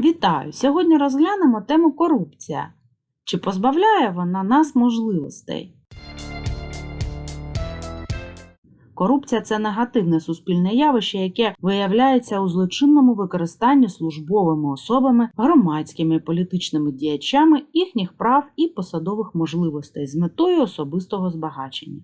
Вітаю! Сьогодні розглянемо тему корупція. Чи позбавляє вона нас можливостей? Корупція це негативне суспільне явище, яке виявляється у злочинному використанні службовими особами, громадськими і політичними діячами їхніх прав і посадових можливостей з метою особистого збагачення.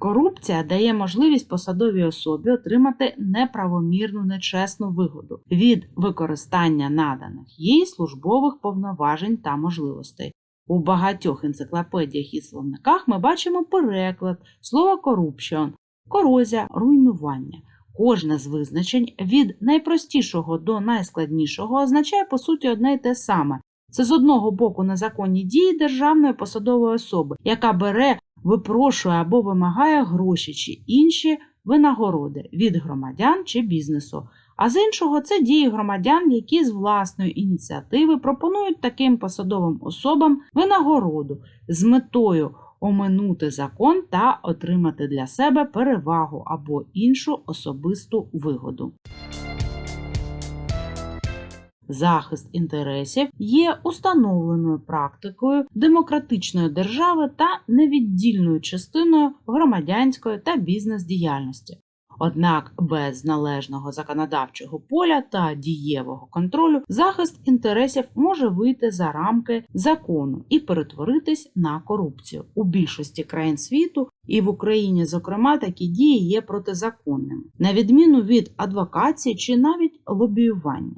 Корупція дає можливість посадовій особі отримати неправомірну нечесну вигоду від використання наданих їй службових повноважень та можливостей. У багатьох енциклопедіях і словниках ми бачимо переклад слова corruption – корозія, руйнування. Кожне з визначень від найпростішого до найскладнішого означає по суті одне й те саме. Це з одного боку незаконні дії державної посадової особи, яка бере випрошує або вимагає гроші чи інші винагороди від громадян чи бізнесу. А з іншого це дії громадян, які з власної ініціативи пропонують таким посадовим особам винагороду з метою оминути закон та отримати для себе перевагу або іншу особисту вигоду. Захист інтересів є установленою практикою демократичної держави та невіддільною частиною громадянської та бізнес-діяльності. Однак без належного законодавчого поля та дієвого контролю захист інтересів може вийти за рамки закону і перетворитись на корупцію. У більшості країн світу і в Україні, зокрема, такі дії є протизаконними, на відміну від адвокації чи навіть лобіювання.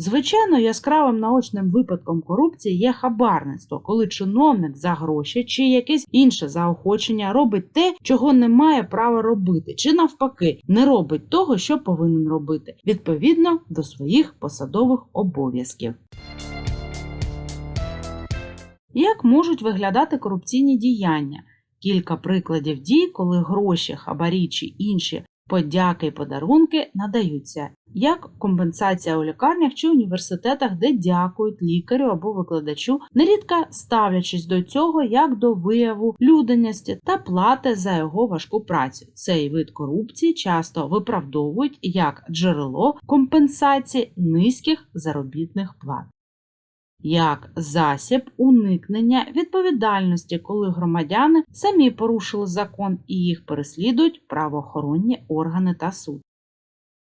Звичайно, яскравим наочним випадком корупції є хабарництво, коли чиновник за гроші чи якесь інше заохочення робить те, чого не має права робити, чи навпаки не робить того, що повинен робити, відповідно до своїх посадових обов'язків. Як можуть виглядати корупційні діяння? Кілька прикладів дій, коли гроші, хабарі чи інші подяки і подарунки надаються як компенсація у лікарнях чи університетах, де дякують лікарю або викладачу, нерідко ставлячись до цього як до вияву людяності та плати за його важку працю. Цей вид корупції часто виправдовують як джерело компенсації низьких заробітних плат. Як засіб уникнення відповідальності, коли громадяни самі порушили закон і їх переслідують правоохоронні органи та суд.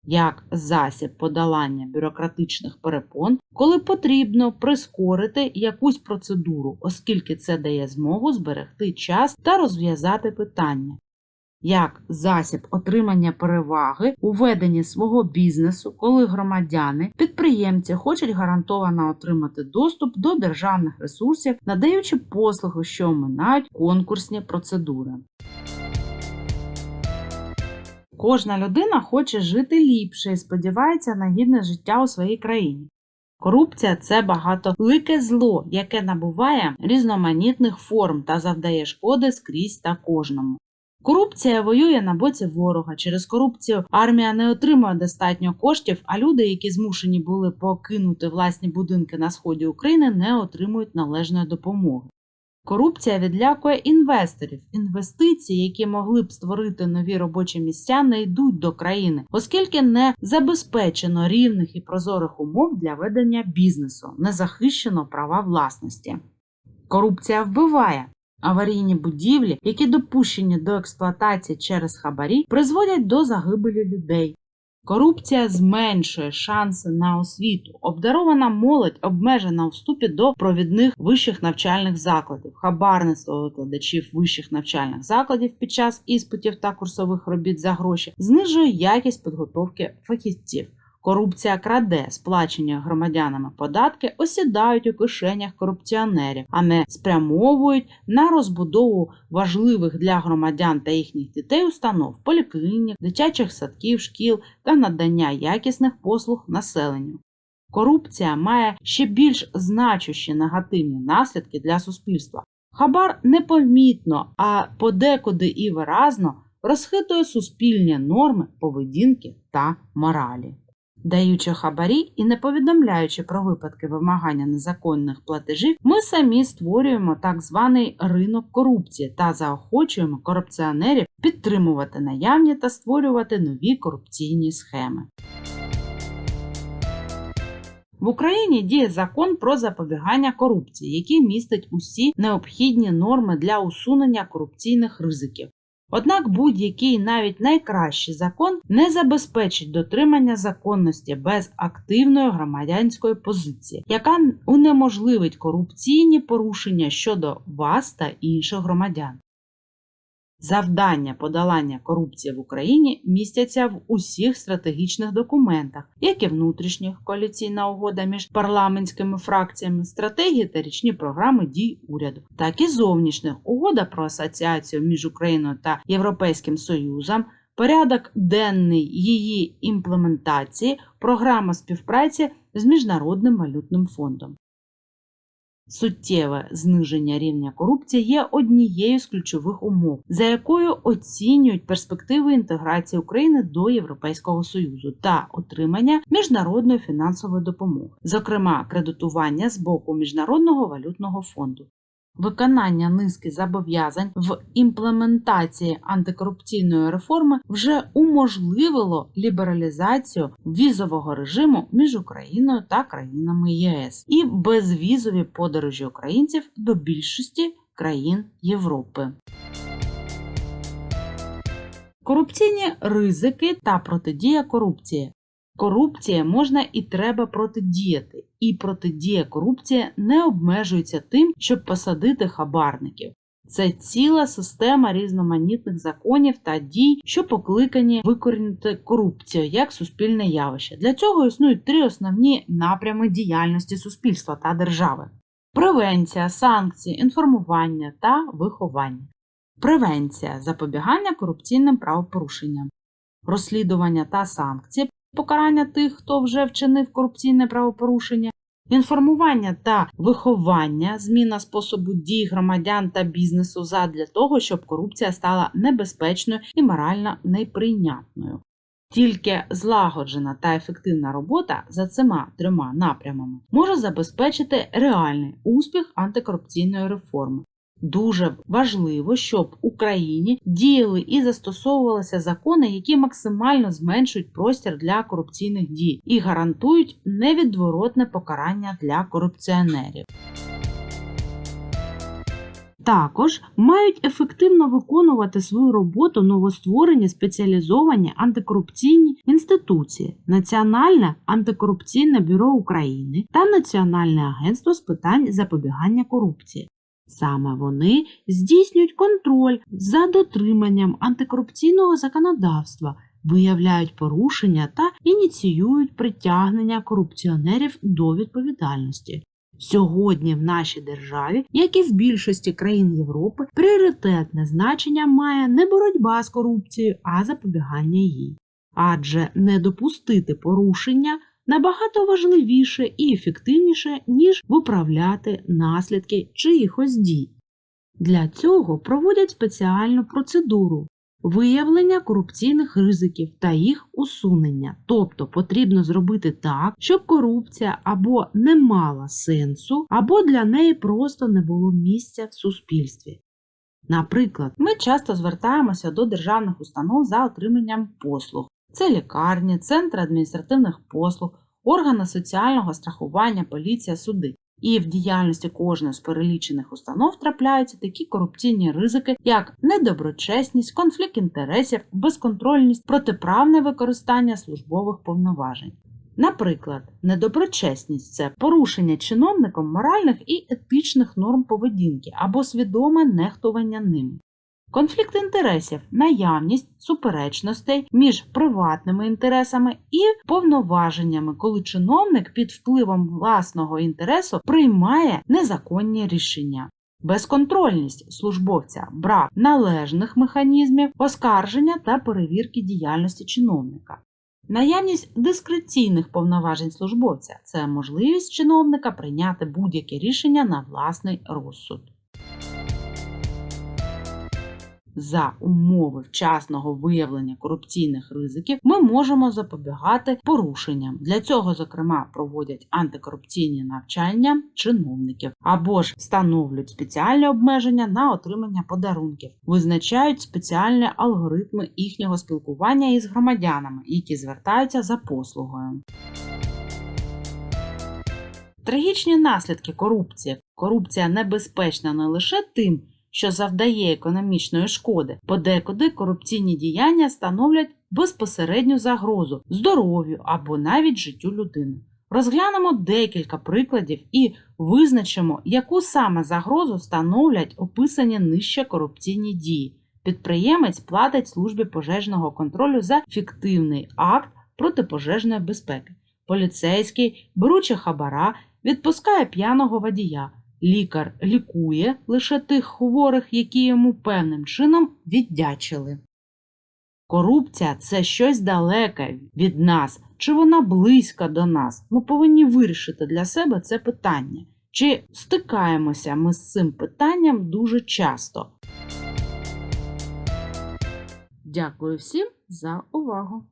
Як засіб подолання бюрократичних перепон, коли потрібно прискорити якусь процедуру, оскільки це дає змогу зберегти час та розв'язати питання, як засіб отримання переваги у веденні свого бізнесу, коли громадяни, підприємці хочуть гарантовано отримати доступ до державних ресурсів, надаючи послуги, що оминають конкурсні процедури. Кожна людина хоче жити ліпше і сподівається на гідне життя у своїй країні. Корупція це багатолике зло, яке набуває різноманітних форм та завдає шкоди скрізь та кожному. Корупція воює на боці ворога. Через корупцію армія не отримує достатньо коштів, а люди, які змушені були покинути власні будинки на сході України, не отримують належної допомоги. Корупція відлякує інвесторів. Інвестиції, які могли б створити нові робочі місця, не йдуть до країни, оскільки не забезпечено рівних і прозорих умов для ведення бізнесу, не захищено права власності. Корупція вбиває. Аварійні будівлі, які допущені до експлуатації через хабарі, призводять до загибелі людей. Корупція зменшує шанси на освіту. Обдарована молодь обмежена у вступі до провідних вищих навчальних закладів, хабарництво викладачів вищих навчальних закладів під час іспитів та курсових робіт за гроші знижує якість підготовки фахівців. Корупція краде сплачення громадянами податки осідають у кишенях корупціонерів, а не спрямовують на розбудову важливих для громадян та їхніх дітей установ, поліклінік, дитячих садків, шкіл та надання якісних послуг населенню. Корупція має ще більш значущі негативні наслідки для суспільства. Хабар непомітно, а подекуди і виразно розхитує суспільні норми поведінки та моралі. Даючи хабарі і не повідомляючи про випадки вимагання незаконних платежів, ми самі створюємо так званий ринок корупції та заохочуємо корупціонерів підтримувати наявні та створювати нові корупційні схеми. В Україні діє закон про запобігання корупції, який містить усі необхідні норми для усунення корупційних ризиків. Однак будь-який навіть найкращий закон не забезпечить дотримання законності без активної громадянської позиції, яка унеможливить корупційні порушення щодо вас та інших громадян. Завдання подолання корупції в Україні містяться в усіх стратегічних документах, як і внутрішніх коаліційна угода між парламентськими фракціями, стратегії та річні програми дій уряду, так і зовнішніх угода про асоціацію між Україною та Європейським Союзом, порядок денний її імплементації, програма співпраці з Міжнародним валютним фондом. Суттєве зниження рівня корупції є однією з ключових умов, за якою оцінюють перспективи інтеграції України до Європейського Союзу та отримання міжнародної фінансової допомоги, зокрема кредитування з боку Міжнародного валютного фонду. Виконання низки зобов'язань в імплементації антикорупційної реформи вже уможливило лібералізацію візового режиму між Україною та країнами ЄС і безвізові подорожі українців до більшості країн Європи. Корупційні ризики та протидія корупції. Корупції можна і треба протидіяти, і протидія корупції не обмежується тим, щоб посадити хабарників. Це ціла система різноманітних законів та дій, що покликані викорінити корупцію як суспільне явище. Для цього існують три основні напрями діяльності суспільства та держави: превенція, санкції, інформування та виховання. Превенція запобігання корупційним правопорушенням, розслідування та санкції покарання тих, хто вже вчинив корупційне правопорушення, інформування та виховання, зміна способу дій громадян та бізнесу задля того, щоб корупція стала небезпечною і морально неприйнятною. Тільки злагоджена та ефективна робота за цими трьома напрямами може забезпечити реальний успіх антикорупційної реформи, Дуже важливо, щоб в Україні діяли і застосовувалися закони, які максимально зменшують простір для корупційних дій і гарантують невідворотне покарання для корупціонерів. Також мають ефективно виконувати свою роботу новостворені спеціалізовані антикорупційні інституції, Національне антикорупційне бюро України та Національне агентство з питань запобігання корупції. Саме вони здійснюють контроль за дотриманням антикорупційного законодавства, виявляють порушення та ініціюють притягнення корупціонерів до відповідальності. Сьогодні в нашій державі, як і в більшості країн Європи, пріоритетне значення має не боротьба з корупцією, а запобігання їй. Адже не допустити порушення набагато важливіше і ефективніше, ніж виправляти наслідки чиїхось дій. Для цього проводять спеціальну процедуру виявлення корупційних ризиків та їх усунення. Тобто потрібно зробити так, щоб корупція або не мала сенсу, або для неї просто не було місця в суспільстві. Наприклад, ми часто звертаємося до державних установ за отриманням послуг. Це лікарні, центри адміністративних послуг, органи соціального страхування, поліція, суди. І в діяльності кожної з перелічених установ трапляються такі корупційні ризики, як недоброчесність, конфлікт інтересів, безконтрольність, протиправне використання службових повноважень. Наприклад, недоброчесність це порушення чиновником моральних і етичних норм поведінки або свідоме нехтування ними. Конфлікт інтересів, наявність суперечностей між приватними інтересами і повноваженнями, коли чиновник під впливом власного інтересу приймає незаконні рішення. Безконтрольність службовця, брак належних механізмів, оскарження та перевірки діяльності чиновника. Наявність дискреційних повноважень службовця це можливість чиновника прийняти будь-яке рішення на власний розсуд. За умови вчасного виявлення корупційних ризиків, ми можемо запобігати порушенням. Для цього, зокрема, проводять антикорупційні навчання чиновників або ж встановлюють спеціальні обмеження на отримання подарунків, визначають спеціальні алгоритми їхнього спілкування із громадянами, які звертаються за послугою. Трагічні наслідки корупції. Корупція небезпечна не лише тим, що завдає економічної шкоди, подекуди корупційні діяння становлять безпосередню загрозу здоров'ю або навіть життю людини. Розглянемо декілька прикладів і визначимо, яку саме загрозу становлять описані нижче корупційні дії. Підприємець платить службі пожежного контролю за фіктивний акт протипожежної безпеки. Поліцейський, беручи хабара, відпускає п'яного водія. Лікар лікує лише тих хворих, які йому певним чином віддячили. Корупція це щось далеке від нас, чи вона близька до нас. Ми повинні вирішити для себе це питання. Чи стикаємося ми з цим питанням дуже часто? Дякую всім за увагу!